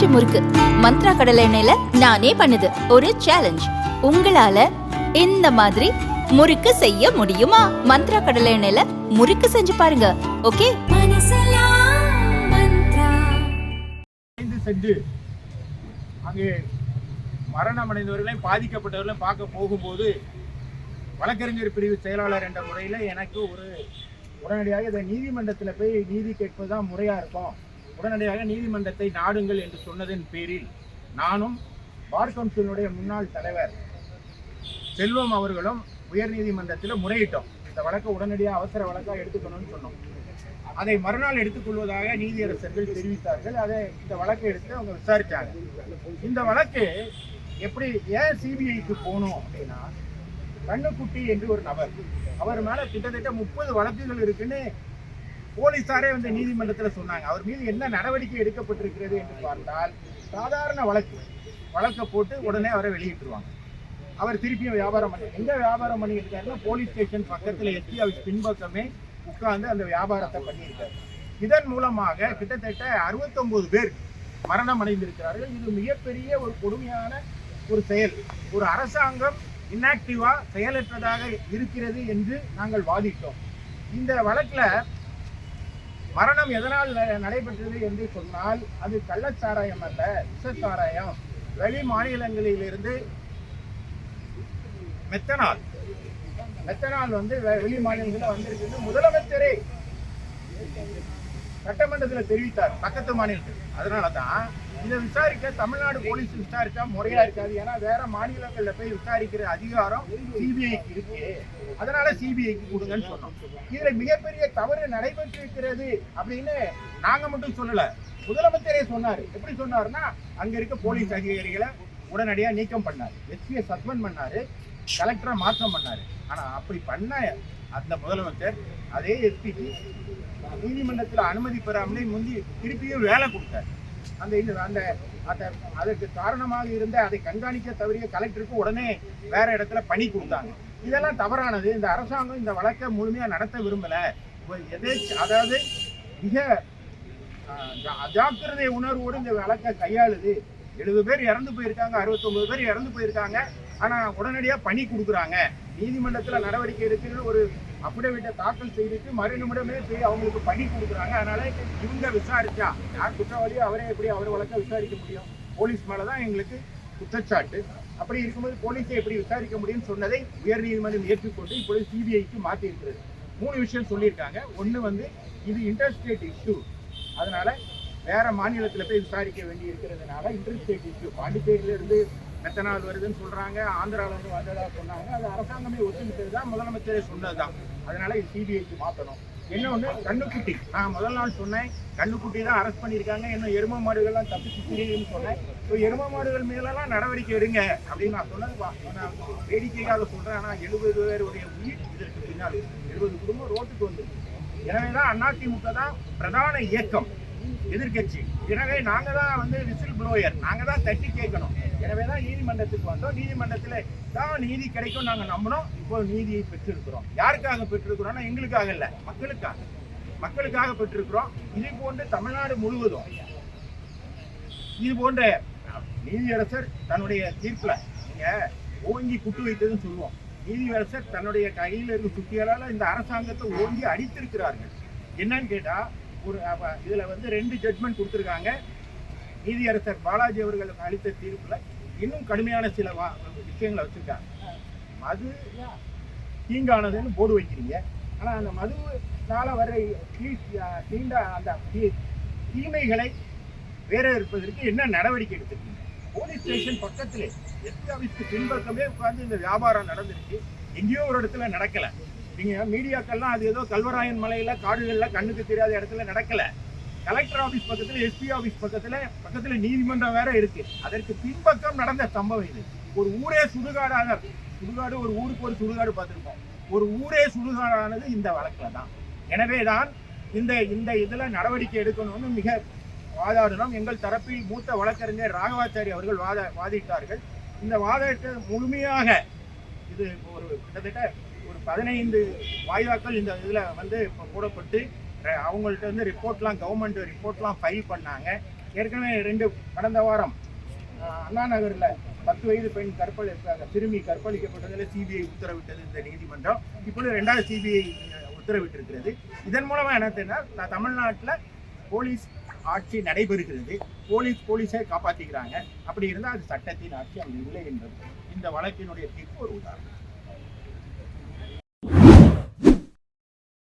பஞ்சு முறுக்கு. மந்த்ரா கடலை எண்ணெயில நானே பண்ணுது. ஒரு சேலஞ்ச் உங்களால இந்த மாதிரி முறுக்கு செய்ய முடியுமா? மந்த்ரா கடலை எண்ணெயில முறுக்கு செஞ்சு பாருங்க. ஓகே? ஐந்து சென்று அங்கே மரணம் அடைந்தவர்களையும் பாதிக்கப்பட்டவர்களையும் பார்க்க போகும்போது வழக்கறிஞர் பிரிவு செயலாளர் என்ற முறையில் எனக்கு ஒரு உடனடியாக இதை நீதிமன்றத்தில் போய் நீதி கேட்பது தான் முறையாக இருக்கும். உடனடியாக நீதிமன்றத்தை நாடுங்கள் என்று சொன்னதன் பேரில் நானும் பார் கவுன்சிலுடைய முன்னாள் தலைவர் செல்வம் அவர்களும் உயர்நீதிமன்றத்தில் முறையிட்டோம். இந்த வழக்கை உடனடியாக அவசர வழக்காக எடுத்துக்கணும்னு சொன்னோம். அதை மறுநாள் எடுத்துக்கொள்வதாக நீதியரசர்கள் தெரிவித்தார்கள். அதை இந்த வழக்கை எடுத்து அவங்க விசாரித்தாங்க இந்த வழக்கு எப்படி ஏன் சிபிஐக்கு போகணும் அப்படின்னா கண்ணுக்குட்டி என்று ஒரு நபர். அவர் மேலே கிட்டத்தட்ட முப்பது வழக்குகள் இருக்குன்னு போலீசாரே வந்து நீதிமன்றத்தில் சொன்னாங்க. அவர் மீது என்ன நடவடிக்கை எடுக்கப்பட்டிருக்கிறது என்று பார்த்தால் சாதாரண வழக்கு வழக்கை போட்டு உடனே அவரை வெளியிட்டுருவாங்க. அவர் திருப்பியும் வியாபாரம் பண்ணி எங்க வியாபாரம் பண்ணியிருக்காருன்னா போலீஸ் ஸ்டேஷன் பக்கத்தில் எஸ்பி ஆஃபீஸ் பின்பக்கமே உட்கார்ந்து அந்த வியாபாரத்தை பண்ணியிருக்காரு. இதன் மூலமாக கிட்டத்தட்ட 69 பேர் மரணம் அடைந்திருக்கிறார்கள். இது மிகப்பெரிய ஒரு கொடுமையான ஒரு செயல். ஒரு அரசாங்கம் இன்ஆக்டிவாக செயலற்றதாக இருக்கிறது என்று நாங்கள் வாதிட்டோம். இந்த வழக்கில் மரணம் எதனால் நடைபெற்றது என்று சொன்னால் அது கள்ளச்சாராயம் அல்ல விஷச்சாராயம். வெளி மாநிலங்களிலிருந்து மெத்தனால். மெத்தனால் வந்து வெ- வெளி மாநிலங்களில் வந்திருக்குன்னு முதலமைச்சரே. சட்டமன்றத்தில் தெரிவித்தார் பக்கத்து மாநிலத்தில். அதனால தான் இதை விசாரிக்க தமிழ்நாடு போலீஸ் விசாரிச்சா முறையா இருக்காது. ஏன்னா வேற மாநிலங்கள்ல போய் விசாரிக்கிற அதிகாரம் சிபிஐக்கு இருக்கு. அதனால சிபிஐக்கு கொடுங்கன்னு சொன்னோம். இதுல மிகப்பெரிய தவறு நடைபெற்றிருக்கிறது அப்படின்னு நாங்க மட்டும் சொல்லல. முதலமைச்சரே சொன்னாரு. எப்படி சொன்னாருன்னா அங்க இருக்க போலீஸ் அதிகாரிகளை உடனடியா நீக்கம் பண்ணாரு. எஸ்பியை சஸ்பெண்ட் பண்ணாரு. கலெக்டரை மாற்றம் பண்ணாரு. ஆனா அப்படி பண்ண அந்த முதலமைச்சர் அதே எஸ்பிக்கு நீதிமன்றத்தில் அனுமதி பெறாமலே முந்தி திருப்பியும் வேலை கொடுத்தார். அந்த இது அந்த அந்த அதற்கு காரணமாக இருந்த அதை கண்காணிக்க தவறிய கலெக்டருக்கு உடனே வேற இடத்துல பணி கொடுத்தாங்க. இதெல்லாம் தவறானது. இந்த அரசாங்கம் இந்த வழக்கை முழுமையாக நடத்த விரும்பலை. ஒரு எதே அதாவது மிக ஜா- அஜாக்கிரதை உணர்வோடு இந்த வழக்கை கையாளுது. எழுபது பேர் இறந்து போயிருக்காங்க அறுபத்தொம்பது பேர் இறந்து போயிருக்காங்க. ஆனா உடனடியா பணி கொடுக்குறாங்க. நீதிமன்றத்துல நடவடிக்கை எடுக்கிற ஒரு அபிடவிட்டை தாக்கல் செய்துட்டு மறு நிமிடமே போய் அவங்களுக்கு பணி கொடுக்குறாங்க. அதனால இவங்க விசாரிச்சா யார் குற்றவாளியோ அவரே எப்படி அவர் வழக்க விசாரிக்க முடியும்? போலீஸ் மேலதான் எங்களுக்கு குற்றச்சாட்டு. அப்படி இருக்கும்போது போலீஸை எப்படி விசாரிக்க முடியும்னு சொன்னதை உயர்நீதிமன்றம் ஏற்றுக்கொண்டு இப்பொழுது சிபிஐக்கு மாற்றி இருக்கிறது மூணு விஷயம் சொல்லியிருக்காங்க. ஒன்று வந்து இது இன்டர்ஸ்டேட் இஷ்யூ அதனால வேற மாநிலத்தில் போய் விசாரிக்க வேண்டி இருக்கிறதுனால இன்டர்ஸ்டேட் இஷ்யூ பாண்டிச்சேரியிலிருந்து மெத்தனால் வருதுன்னு சொல்றாங்க ஆந்திரால வந்து வந்ததாக சொன்னாங்க. அது அரசாங்கமே ஒத்துக்கிட்டது தான் முதலமைச்சரே சொன்னது தான் அதனால இது சிபிஐக்கு என்ன இன்னொன்று கண்ணுக்குட்டி. நான் முதல் நாள் சொன்னேன். கண்ணுக்குட்டி தான் அரெஸ்ட் பண்ணியிருக்காங்க. இன்னும் எரும மாடுகள்லாம் தப்பிச்சு தெரியுதுன்னு சொன்னேன். ஸோ எரும மாடுகள் மேலெல்லாம் நடவடிக்கை எடுங்க அப்படின்னு நான் சொன்னது நான் வேடிக்கையாக சொல்கிறேன் ஆனால் எழுபது பேருடைய உயிர் இதற்கு பின்னால் எழுபது குடும்பம் ரோட்டுக்கு வந்து எனவே தான் அதிமுக தான் பிரதான இயக்கம். எதிர்க்கட்சி எனவே நாங்கள் தான் வந்து விசில் ப்ளோயர் நாங்கள் தான் தட்டி கேட்கணும். எனவே தான் நீதிமன்றத்துக்கு வந்தோம். நீதிமன்றத்தில் தான் நீதி கிடைக்கும் நாங்க நம்பினோம். இப்போ நீதியை பெற்றிருக்கிறோம். யாருக்காக பெற்றிருக்கிறோம்னா எங்களுக்காக இல்லை மக்களுக்காக. மக்களுக்காக பெற்றிருக்கிறோம். இது போன்று தமிழ்நாடு முழுவதும். இது போன்ற நீதியரசர் தன்னுடைய தீர்ப்புல நீங்கள் ஓங்கி குட்டு வைத்ததுன்னு சொல்லுவோம். நீதியரசர் தன்னுடைய கையில் இருக்க சுத்தியலால இந்த அரசாங்கத்தை ஓங்கி அடித்திருக்கிறார்கள். என்னன்னு கேட்டா இதில் வந்து ரெண்டு ஜட்மெண்ட் கொடுத்துருக்காங்க. நீதியரசர் பாலாஜி அவர்களுக்கு அளித்த தீர்ப்பில் இன்னும் கடுமையான சில வா- விஷயங்களை வச்சுருக்காங்க. மது தீங்கானதுன்னு போர்டு வைக்கிறீங்க. ஆனால் அந்த மதுனால வர தீ- தீண்ட அந்த தீ- தீமைகளை வேற இருப்பதற்கு என்ன நடவடிக்கை எடுத்திருக்கீங்க? போலீஸ் ஸ்டேஷன் பக்கத்திலே எஸ்பி ஆஃபீஸ்க்கு பின்பக்கமே உட்கார்ந்து இந்த வியாபாரம் நடந்திருக்கு. எங்கேயோ ஒரு இடத்துல நடக்கல. நீங்கள் மீடியாக்கள்லாம் அது ஏதோ கல்வராயன் மலையில் காடுகளில் கண்ணுக்கு தெரியாத இடத்துல நடக்கல. கலெக்டர் ஆஃபீஸ் பக்கத்தில் எஸ்பி ஆஃபீஸ் பக்கத்தில் பக்கத்தில் நீதிமன்றம் வேற இருக்கு. அதற்கு பின்பக்கம் நடந்த சம்பவம் இது. ஒரு ஊரே சுடுகாடாக சுடுகாடு ஒரு ஊருக்கு ஒரு சுடுகாடு பார்த்துருக்கோம் ஒரு ஊரே சுடுகாடானது இந்த வழக்கில் தான். எனவே தான் இந்த இந்த இதில் நடவடிக்கை எடுக்கணும்னு மிக வாதாடினோம் எங்கள் தரப்பில் மூத்த வழக்கறிஞர் ராகவாச்சாரி அவர்கள் வாத வாதிட்டார்கள். இந்த வாதத்தை முழுமையாக இது ஒரு கிட்டத்தட்ட ஒரு பதினைந்து வாய்தாக்கள் இந்த இதில் வந்து இப்போ போடப்பட்டு அவங்கள்ட்ட வந்து ரிப்போர்ட்லாம் கவர்மெண்ட் ரிப்போர்ட்லாம் ஃபைல் பண்ணாங்க. ஏற்கனவே ரெண்டு கடந்த வாரம் அண்ணா நகரில் பத்து வயது பெண் கற்பழி சிறுமி கற்பழிக்கப்பட்டதில் சிபிஐ உத்தரவிட்டது இந்த நீதிமன்றம். இப்பொழுது ரெண்டாவது சிபிஐ உத்தரவிட்டிருக்கிறது. இதன் மூலமாக என்ன தெரியுதுன்னா தமிழ்நாட்டில் போலீஸ் ஆட்சி நடைபெறுகிறது. போலீஸ் போலீஸை காப்பாற்றிக்கிறாங்க அப்படி இருந்தால் அது சட்டத்தின் ஆட்சி அங்கே இல்லை என்பது இந்த வழக்கினுடைய தீர்ப்பு ஒரு உதாரணம்.